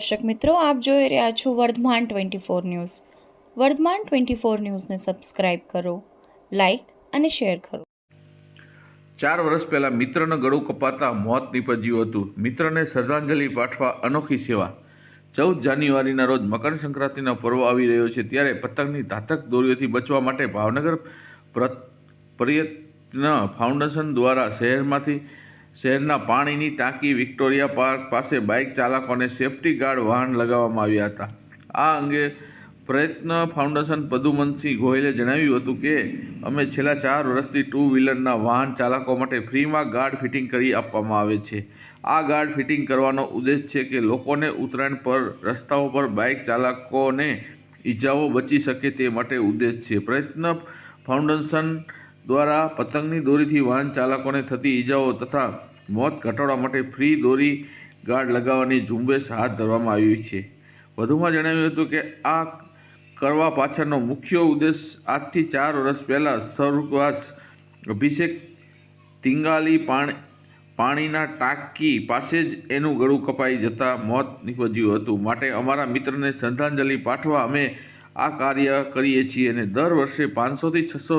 દર્શક મિત્રો, આપ જોઈ રહ્યા છો Vardhman twenty four news. Vardhman twenty four ન્યૂઝને સબસ્ક્રાઇબ કરો, લાઇક અને શેર કરો. ચાર વર્ષ પહેલા મિત્રનો ગળું કપાતા મોત નીપજ્યું હતું. મિત્રને શ્રદ્ધાંજલિ પાઠવા અનોખી સેવા. ચૌદ જાન્યુઆરીના રોજ મકર સંક્રાંતિનો પર્વ આવી રહ્યો છે ત્યારે પતંગની ઘાતક દોરીઓથી બચવા માટે ભાવનગર પ્ર- પ્રયત્ન ફાઉન્ડેશન દ્વારા શહેરમાંથી શહેરના પાણીની ટાંકી વિક્ટોરિયા પાર્ક પાસે બાઇક ચાલકોને સેફટી ગાર્ડ વાહન લગાવવામાં આવ્યા હતા. આ અંગે પ્રયત્ન ફાઉન્ડેશન પદુમનસિંહ ગોહિલે જણાવ્યું હતું કે, અમે છેલ્લા ચાર વર્ષથી ટુ વ્હીલરના વાહન ચાલકો માટે ફ્રીમાં ગાર્ડ ફિટિંગ કરી આપવામાં આવે છે. આ ગાર્ડ ફિટિંગ કરવાનો ઉદ્દેશ છે કે લોકોને ઉત્તરાયણ પર, રસ્તાઓ પર બાઇક ચાલકોને ઈજાઓ બચી શકે તે માટે ઉદ્દેશ છે. પ્રયત્ન ફાઉન્ડેશન દ્વારા પતંગની દોરીથી વાહન ચાલકોને થતી ઈજાઓ તથા મોત ઘટાડવા માટે ફ્રી દોરી ગાર્ડ લગાવવાની ઝુંબેશ હાથ ધરવામાં આવી છે. વધુમાં જણાવ્યું હતું કે આ કરવા પાછળનો મુખ્ય ઉદ્દેશ આજથી ચાર વર્ષ પહેલાં સ્વર્ગવાસ અભિષેક, તિંગાલી પાણી, પાણીના ટાંકી પાસે જ એનું ગળું કપાઈ જતાં મોત નીપજ્યું હતું. માટે અમારા મિત્રને શ્રદ્ધાંજલિ પાઠવા અમે આ કાર્ય કરીએ છીએ અને દર વર્ષે પાંચસોથી છસો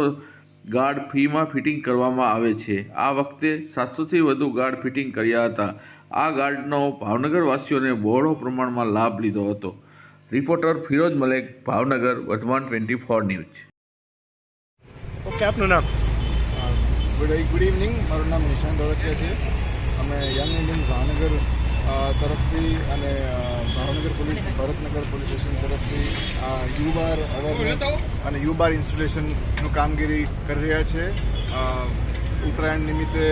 ગાર્ડ ફ્રીમાં ફિટિંગ કરવામાં આવે છે. આ વખતે સાતસોથી વધુ ગાર્ડ ફિટિંગ કર્યા હતા. આ ગાર્ડનો ભાવનગરવાસીઓને બહોળો પ્રમાણમાં લાભ લીધો હતો. Reporter Firoj Malek Bhavnagar Vardhman twenty four news. Okay આપનું નામ? Good good evening. મારું નામ નિશાન દોડતિયા છે. અમે યંગ ઇન્ડિયન ભાવનગર તરફથી અને Bhavnagar police Bharatnagar police station તરફથી આ યુ બાર અવેરનેસ અને યુ બાર ઇન્સ્ટોલેશનનું કામગીરી કરી રહ્યા છે. ઉત્તરાયણ નિમિત્તે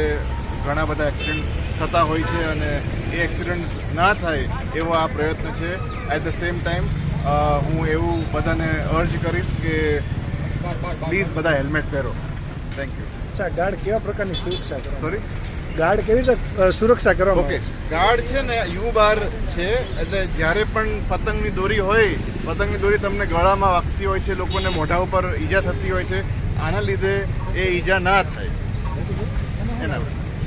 ઘણા બધા એક્સિડન્ટ થતા હોય છે અને એ એક્સિડન્ટ ના થાય એવો આ પ્રયત્ન છે. એટ ધ સેમ ટાઈમ હું એવું બધાને અર્જ કરીશ કે પ્લીઝ બધા હેલ્મેટ પહેરો. થેન્ક યુ અચ્છા ગાર્ડ કેવા પ્રકારની સુરક્ષા સોરી ગાર્ડ કેવી રીતે સુરક્ષા કરવા ઓકે. છે? ગાર્ડ છે ને યુ બાર છે એટલે જ્યારે પણ પતંગની દોરી હોય પતંગની દોરી તમને ગળામાં વાગતી હોય છે લોકોને મોઢા ઉપર ઈજા થતી હોય છે આના લીધે એ ઈજા ના થાય. એના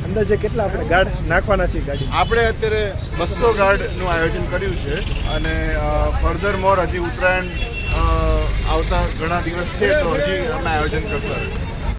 અંદાજે કેટલા આપણે ગાર્ડ નાખવાના છીએ ગાડી? આપણે અત્યારે બસો ગાર્ડનું આયોજન કર્યું છે અને ફર્ધર મોર હજી ઉત્તરાયણ આવતા ઘણા દિવસ છે તો હજી અમે આયોજન કરતા રહીશું.